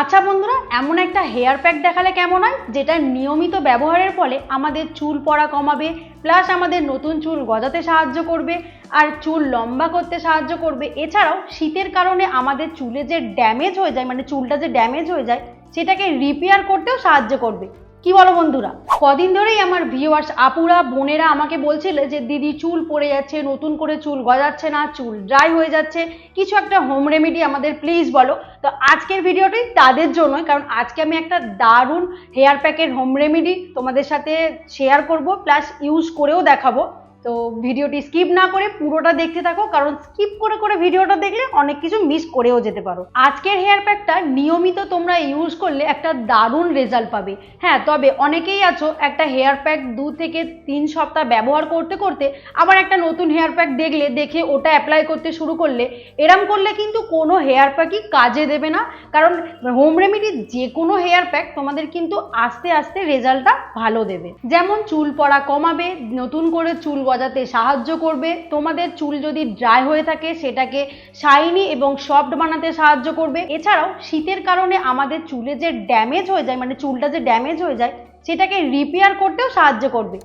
আচ্ছা বন্ধুরা, এমন একটা হেয়ার প্যাক দেখালে কেমন হয়? যেটা নিয়মিত ব্যবহারের ফলে আমাদের চুল পড়া কমাবে প্লাস আমাদের নতুন চুল গজাতে সাহায্য করবে, আর চুল লম্বা করতে সাহায্য করবে। এছাড়াও শীতের কারণে আমাদের চুলে যে ড্যামেজ হয়ে যায় মানে চুলটা যে ড্যামেজ হয়ে যায়, সেটাকে রিপেয়ার করতেও সাহায্য করবে। কি বলো বন্ধুরা? কদিন ধরেই আমার ভিউয়ার্স আপুরা, বোনেরা আমাকে বলছিল যে, দিদি, চুল পড়ে যাচ্ছে, নতুন করে চুল গজাচ্ছে না, চুল ড্রাই হয়ে যাচ্ছে। কিছু একটা হোম রেমেডি আমাদের প্লিজ বলো। তো আজকের ভিডিওটি তাদের জন্যই, কারণ আজকে আমি একটা দারুণ হেয়ার প্যাকের হোম রেমেডি তোমাদের সাথে শেয়ার করব প্লাস ইউজ করেও দেখাবো। তো ভিডিওটি স্কিপ না করে পুরোটা দেখতে থাকো, কারণ স্কিপ করে করে ভিডিওটা দেখলে অনেক কিছু মিস করেও যেতে পারো। আজকের হেয়ার প্যাকটা নিয়মিত তোমরা ইউজ করলে একটা দারুণ রেজাল্ট পাবে। হ্যাঁ তবে অনেকেই আছো একটা হেয়ার প্যাক দু থেকে তিন সপ্তাহ ব্যবহার করতে করতে আবার একটা নতুন হেয়ার প্যাক দেখলে, দেখে ওটা অ্যাপ্লাই করতে শুরু করলে, এরম করলে কিন্তু কোনো হেয়ার প্যাকই কাজে দেবে না। কারণ হোম রেমেডির যে কোনো হেয়ার প্যাক তোমাদের কিন্তু আস্তে আস্তে রেজাল্টটা ভালো দেবে। যেমন চুল পড়া কমাবে, নতুন করে চুল গজাতে সাহায্য করবে। তোমাদের চুল যদি ড্রাই হয়ে থাকে, সেটাকে শাইনি এবং সফট বানাতে সাহায্য করবে। এছাড়াও শীতের কারণে আমাদের চুলে যে ড্যামেজ হয়ে যায় মানে চুলটা যে ড্যামেজ হয়ে যায়, সেটাকে রিপেয়ার করতেও সাহায্য করবে।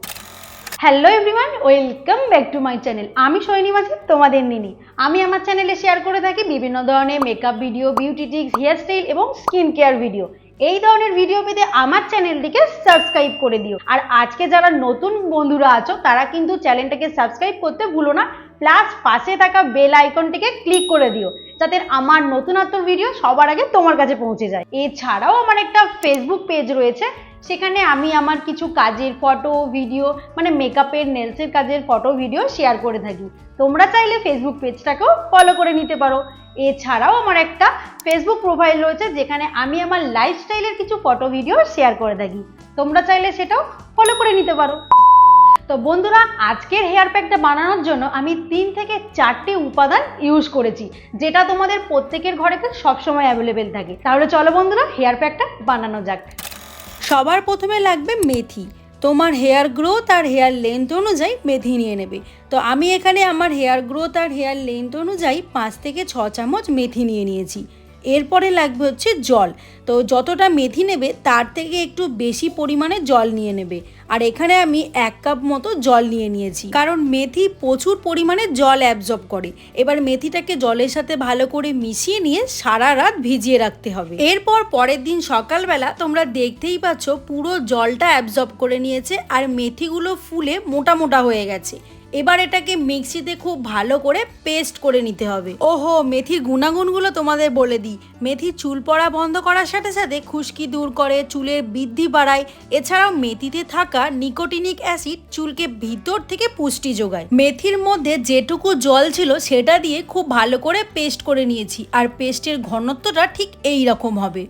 Hello everyone welcome back to my channel আমি সৈনী মাঝি তোমাদের নিনি। আমি আমার চ্যানেলে শেয়ার করে থাকি বিভিন্ন ধরনের makeup video beauty tips hairstyle এবং স্কিন কেয়ার ভিডিও এই ধরনের ভিডিও পেতে আমার চ্যানেলটিকে সাবস্ক্রাইব করে দিও। আর আজকে যারা নতুন বন্ধুরা আছো, তারা কিন্তু চ্যানেলটাকে সাবস্ক্রাইব করতে ভুলো না। প্লাস পাশে থাকা বেল আইকনটিকে ক্লিক করে দিও, যাতে আমার নতুনত্ব ভিডিও সবার আগে তোমার কাছে পৌঁছে যায়। এছাড়াও আমার একটা ফেসবুক পেজ রয়েছে সেখানে আমি আমার কিছু কাজের ফটো ভিডিও মানে মেকআপের নেলসের কাজের ফটো ভিডিও শেয়ার করে থাকি। তোমরা চাইলে ফেসবুক পেজটাকেও ফলো করে নিতে পারো। এছাড়াও আমার একটা ফেসবুক প্রোফাইল রয়েছে, যেখানে আমি আমার লাইফস্টাইলের কিছু ফটো ভিডিও শেয়ার করে থাকি। তোমরা চাইলে সেটাও ফলো করে নিতে পারো। তো বন্ধুরা, আজকের হেয়ার প্যাকটা বানানোর জন্য আমি তিন থেকে চারটি উপাদান ইউজ করেছি, যেটা তোমাদের প্রত্যেকের ঘরে সবসময় অ্যাভেলেবেল থাকে। তাহলে চলো বন্ধুরা হেয়ার প্যাকটা বানানো যাক। সবার প্রথমে লাগবে মেথি। তোমার হেয়ার গ্রোথ আর হেয়ার লেন্থ অনুযায়ী মেথি নিয়ে নেবে। তো আমি এখানে আমার হেয়ার গ্রোথ আর হেয়ার লেন্থ অনুযায়ী পাঁচ থেকে ছ চামচ মেথি নিয়ে নিয়েছি। এরপরে লাগবে হচ্ছে জল। তো যতটা মেথি নেবে, তার থেকে একটু বেশি পরিমাণে জল নিয়ে নেবে। আর এখানে আমি এক কাপ মতো জল নিয়ে নিয়েছি। কারণ মেথি প্রচুর পরিমাণে জল অ্যাবজর্ব করে। এবার মেথিটাকে জলের সাথে ভালো করে মিশিয়ে নিয়ে সারা রাত ভিজিয়ে রাখতে হবে। এরপর পরের দিন সকালবেলা তোমরা দেখতেই পাচ্ছ পুরো জলটা অ্যাবজর্ব করে নিয়েছে আর মেথিগুলো ফুলে মোটা মোটা হয়ে গেছে। এবার এটাকে মিক্সিতে খুব ভালো করে পেস্ট করে নিতে হবে। ওহো, মেথির গুণাগুণগুলো তোমাদের বলে দিই। মেথি চুল পড়া বন্ধ করার সাথে সাথে সাথে খুশকি দূর করে, চুলের বৃদ্ধি বাড়ায়। এছাড়াও মেথিতে থাকা নিকোটিনিক অ্যাসিড চুলকে ভিতর থেকে পুষ্টি যোগায়। মেথির মধ্যে যেটুকু জল ছিল সেটা দিয়ে খুব ভালো করে পেস্ট করে নিয়েছি, আর পেস্টের ঘনত্বটা ঠিক এই রকম হবে।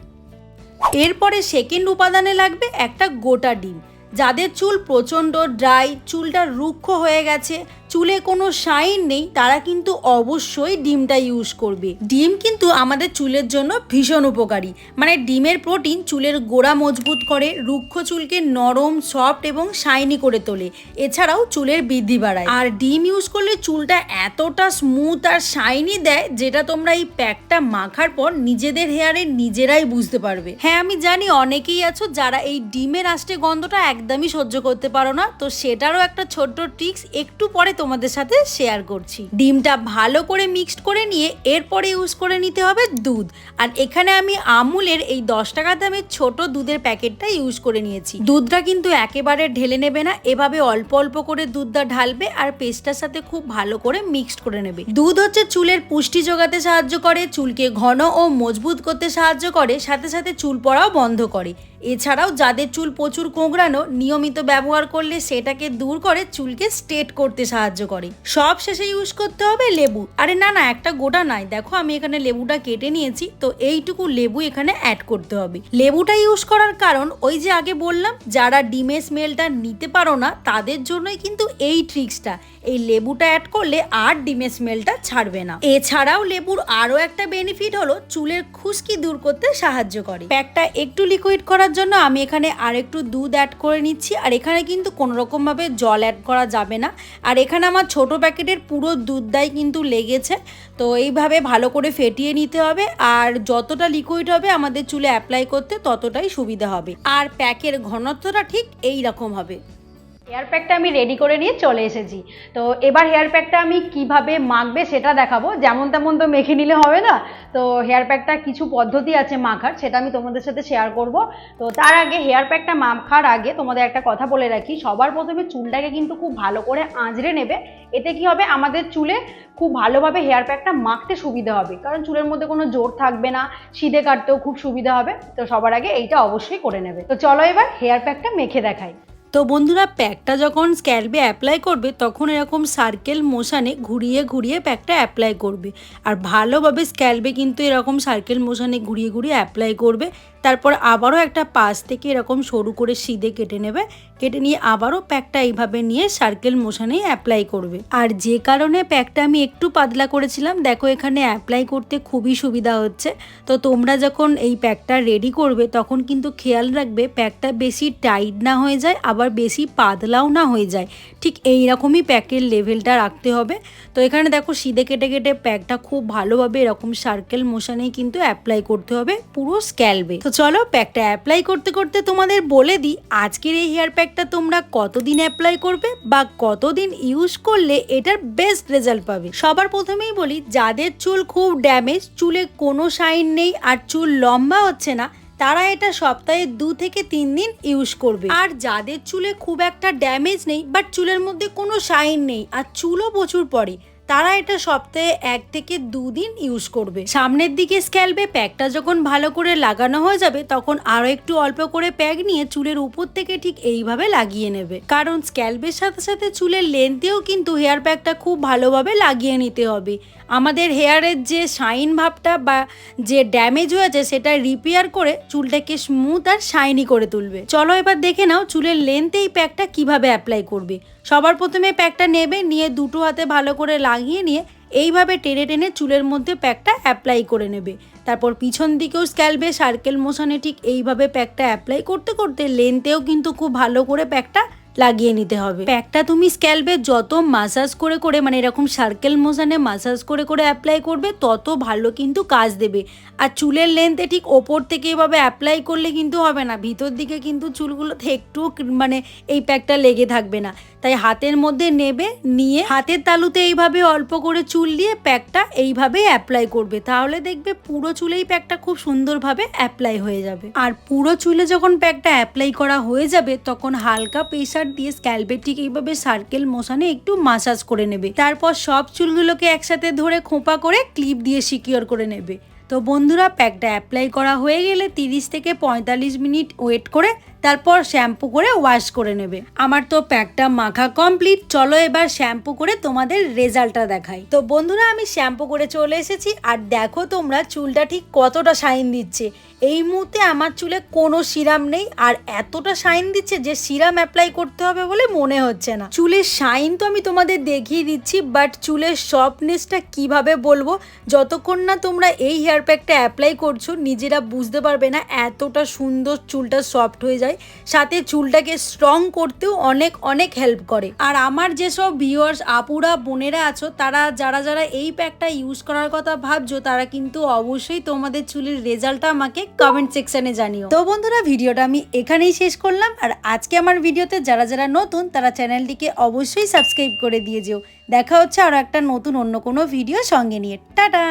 এরপরে সেকেন্ড উপাদানে লাগবে একটা গোটা ডিম, যাদের চুল প্রচণ্ড ড্রাই চুলটা রুক্ষ হয়ে গেছে। চুলে কোনো শাইন নেই, তারা কিন্তু অবশ্যই ডিমটা ইউজ করবে। ডিম কিন্তু আমাদের চুলের জন্য ভীষণ উপকারী। মানে ডিমের প্রোটিন চুলের গোড়া মজবুত করে, রুক্ষ চুলকে নরম সফট এবং শাইনি করে তোলে। এছাড়াও চুলের বৃদ্ধি বাড়ায়। আর ডিম ইউজ করলে চুলটা এতটা স্মুথ আর শাইনি দেয়, যেটা তোমরা এই প্যাকটা মাখার পর নিজেদের হেয়ারে নিজেরাই বুঝতে পারবে। হ্যাঁ আমি জানি অনেকেই আছো যারা এই ডিমের আষ্টে গন্ধটা একদমই সহ্য করতে পারো না, তো সেটারও একটা ছোট্ট ট্রিক্স একটু পরে তোমাদের সাথে শেয়ার করছি। ডিমটা ভালো করে মিক্সড করে নিয়ে এরপরে ইউজ করে নিতে হবে দুধ। আর এখানে আমি আমুলের এই দশ টাকা দামের ছোট দুধের প্যাকেটটা ইউজ করে নিয়েছি। দুধটা কিন্তু একেবারে ঢেলে নেবে না, এভাবে অল্প অল্প করে দুধটা ঢালবে আর পেস্টটার সাথে খুব ভালো করে মিক্সড করে নেবে। দুধ হচ্ছে চুলের পুষ্টি যোগাতে সাহায্য করে, চুলকে ঘন ও মজবুত করতে সাহায্য করে, সাথে সাথে চুল পড়াও বন্ধ করে। এছাড়াও যাদের চুল প্রচুর কোঁকড়ানো, নিয়মিত ব্যবহার করলে সেটাকে দূর করে চুলকে স্ট্রেট করতে সাহায্য করে। সব শেষে ইউজ করতে হবে লেবু। আরে না না, একটা গোটা নাই দেখো, আমি এখানে লেবুটা কেটে নিয়েছি, তো এইটুকু লেবু এখানে অ্যাড করতে হবে। লেবুটা ইউজ করার কারণ, ওই যে আগে বললাম, যারা ডিমের স্মেলটা নিতে পারো না, তাদের জন্যই কিন্তু এই ট্রিক্সটা এই লেবুটা অ্যাড করলে আর ডিমের স্মেলটা ছাড়বে না। এছাড়াও লেবুর আরও একটা বেনিফিট হলো, চুলের খুশকি দূর করতে সাহায্য করে। প্যাকটা একটু লিকুইড করার জন্য আমি এখানে আর একটু দুধ অ্যাড করে নিচ্ছি, আর এখানে কিন্তু কোনো রকমভাবে জল অ্যাড করা যাবে না। আর এখানে এখানে আমার ছোট প্যাকেটের পুরো দুধটাই কিন্তু লেগেছে। তো এইভাবে ভালো করে ফেটিয়ে নিতে হবে আর যতটা লিকুইড হবে আমাদের চুলে অ্যাপ্লাই করতে ততটাই সুবিধা হবে। আর প্যাকের ঘনত্বটা ঠিক এই রকম হবে। হেয়ার প্যাকটা আমি রেডি করে নিয়ে চলে এসেছি। তো এবার হেয়ার প্যাকটা আমি কীভাবে মাখবে সেটা দেখাবো। যেমন তেমন তো মেখে নিলে হবে না। তো হেয়ার প্যাকটা কিছু পদ্ধতি আছে মাখার, সেটা আমি তোমাদের সাথে শেয়ার করব। তো তার আগে হেয়ার প্যাকটা মাখার আগে তোমাদের একটা কথা বলে রাখি, সবার প্রথমে চুলটাকে কিন্তু খুব ভালো করে আঁচড়ে নেবে। এতে কি হবে? আমাদের চুলে খুব ভালোভাবে হেয়ার প্যাকটা মাখতে সুবিধা হবে। কারণ চুলের মধ্যে কোনো জোর থাকবে না, সিধে কাটতেও খুব সুবিধা হবে। তো সবার আগে এইটা অবশ্যই করে নেবে। তো চলো এবার হেয়ার প্যাকটা মেখে দেখাই। তো বন্ধুরা প্যাকটা যখন স্ক্যাল্পে অ্যাপ্লাই করবে, তখন এরকম সার্কেল মোশানে ঘুরিয়ে ঘুরিয়ে প্যাকটা অ্যাপ্লাই করবে। আর ভালোভাবে স্ক্যাল্পে কিন্তু এরকম সার্কেল মোশানে ঘুরিয়ে ঘুরিয়ে অ্যাপ্লাই করবে। তারপর আবারও একটা পাশ থেকে এরকম সরু করে সিধে কেটে নেবে, কেটে নিয়ে আবারও প্যাকটা এইভাবে নিয়ে সার্কেল মোশানেই অ্যাপ্লাই করবে। আর যে কারণে প্যাকটা আমি একটু পাতলা করেছিলাম, দেখো এখানে অ্যাপ্লাই করতে খুবই সুবিধা হচ্ছে। তো তোমরা যখন এই প্যাকটা রেডি করবে, তখন কিন্তু খেয়াল রাখবে, প্যাকটা বেশি টাইট না হয়ে যায়, আবার বেশি পাতলাও না হয়ে যায়। ঠিক এই রকমই প্যাকের লেভেলটা রাখতে হবে। তো এখানে দেখো সিধে কেটে কেটে প্যাকটা খুব ভালোভাবে এরকম সার্কেল মোশানেই কিন্তু অ্যাপ্লাই করতে হবে পুরো স্ক্যালবে তো চলো প্যাকটা অ্যাপ্লাই করতে করতে তোমাদের বলে দিই, আজকের এই হেয়ার প্যাকটা তোমরা কতদিন অ্যাপ্লাই করবে বা কতদিন ইউজ করলে এটার বেস্ট রেজাল্ট পাবে? সবার প্রথমেই বলি, যাদের চুল খুব ড্যামেজ চুলে কোনো শাইন নেই আর চুল লম্বা হচ্ছে না তারা এটা সপ্তাহে দু থেকে তিন দিন ইউজ করবে। আর যাদের চুলে খুব একটা ড্যামেজ নেই বাট চুলের মধ্যে কোনো সাইন নেই, আর চুলও প্রচুর পড়ে। তারা এটা সপ্তাহে এক থেকে দুদিন ইউজ করবে। সামনের দিকে স্ক্যালবে প্যাকটা যখন ভালো করে লাগানো হয়ে যাবে, তখন আরও একটু অল্প করে প্যাক নিয়ে চুলের উপর থেকে ঠিক এইভাবে লাগিয়ে নেবে। কারণ স্ক্যালবের সাথে সাথে চুলের লেন্থেও কিন্তু হেয়ার প্যাকটা খুব ভালোভাবে লাগিয়ে নিতে হবে। আমাদের হেয়ারের যে শাইন ভাবটা বা যে ড্যামেজ হয়েছে, সেটা রিপেয়ার করে চুলটাকে স্মুথ আর শাইনি করে তুলবে। চলো এবার দেখে নাও চুলের লেন্থে এই প্যাকটা কীভাবে অ্যাপ্লাই করবে। সবার প্রথমে প্যাকটা নেবে, নিয়ে দুটো হাতে ভালো করে লাগিয়ে নিয়ে এইভাবে টেনে টেনে চুলের মধ্যে প্যাকটা অ্যাপ্লাই করে নেবে। তারপর পিছন দিকেও স্ক্যালবে সার্কেল মোশনে ঠিক এইভাবে প্যাকটা অ্যাপ্লাই করতে করতে লেন্থেও কিন্তু খুব ভালো করে প্যাকটা লাগিয়ে নিতে হবে। প্যাকটা তুমি স্ক্যালবে যত মাসাজ করে করে মানে এরকম সার্কেল মোশনে মাসাজ করে করে অ্যাপ্লাই করবে, তত ভালো কিন্তু কাজ দেবে। আর চুলের লেন্থে ঠিক ওপর থেকে এভাবে অ্যাপ্লাই করলে কিন্তু হবে না, ভিতর দিকে কিন্তু চুলগুলোতে একটু মানে এই প্যাকটা লেগে থাকবে না। তাই হাতের মধ্যে নেবে, নিয়ে হাতের তালুতে এইভাবে অল্প করে চুল দিয়ে প্যাকটা এইভাবেই অ্যাপ্লাই করবে। তাহলে দেখবে পুরো চুলেই প্যাকটা খুব সুন্দরভাবে অ্যাপ্লাই হয়ে যাবে। আর পুরো চুলে যখন প্যাকটা অ্যাপ্লাই করা হয়ে যাবে, তখন হালকা প্রেশার দিয়ে স্ক্যাল্পে ঠিক এইভাবে সার্কেল মোশানে একটু মাসাজ করে নেবে। তারপর সব চুলগুলোকে একসাথে ধরে খোঁপা করে ক্লিপ দিয়ে সিকিওর করে নেবে। তো বন্ধুরা, প্যাকটা অ্যাপ্লাই করা হয়ে গেলে তিরিশ থেকে পঁয়তাল্লিশ মিনিট ওয়েট করে তারপর শ্যাম্পু করে ওয়াশ করে নেবে। আমার তো প্যাকটা মাখা কমপ্লিট চলো এবার শ্যাম্পু করে তোমাদের রেজাল্টটা দেখাই। তো বন্ধুরা, আমি শ্যাম্পু করে চলে এসেছি, আর দেখো তোমরা চুলটা ঠিক কতটা শাইন দিচ্ছে। এই মুহূর্তে আমার চুলে কোনো সিরাম নেই, আর এতটা শাইন দিচ্ছে যে সিরাম অ্যাপ্লাই করতে হবে বলে মনে হচ্ছে না। চুলের শাইন তো আমি তোমাদের দেখিয়ে দিচ্ছি বাট চুলের সফটনেসটা কীভাবে বলব? যতক্ষণ না তোমরা এই হেয়ার প্যাকটা অ্যাপ্লাই করছ, নিজেরা বুঝতে পারবে না এতটা সুন্দর চুলটা সফট হয়ে যায়, সাথে চুলটাকে স্ট্রং করতেও অনেক অনেক হেল্প করে। আর আমার যেসব ভিউয়ার্স আপুরা, বোনেরা আছো, তারা যারা যারা এই প্যাকটা ইউজ করার কথা ভাবছ, তারা কিন্তু অবশ্যই তোমাদের চুলের রেজাল্টটা আমাকে কমেন্ট সেকশনে জানিও। তো বন্ধুরা, ভিডিওটা আমি এখানেই শেষ করলাম। আর আজকে আমার ভিডিওতে যারা যারা নতুন, তারা চ্যানেলটিকে অবশ্যই সাবস্ক্রাইব করে দিয়ে যেও। দেখা হচ্ছে আরও একটা নতুন, অন্য কোনো ভিডিও সঙ্গে নিয়ে। টাটা!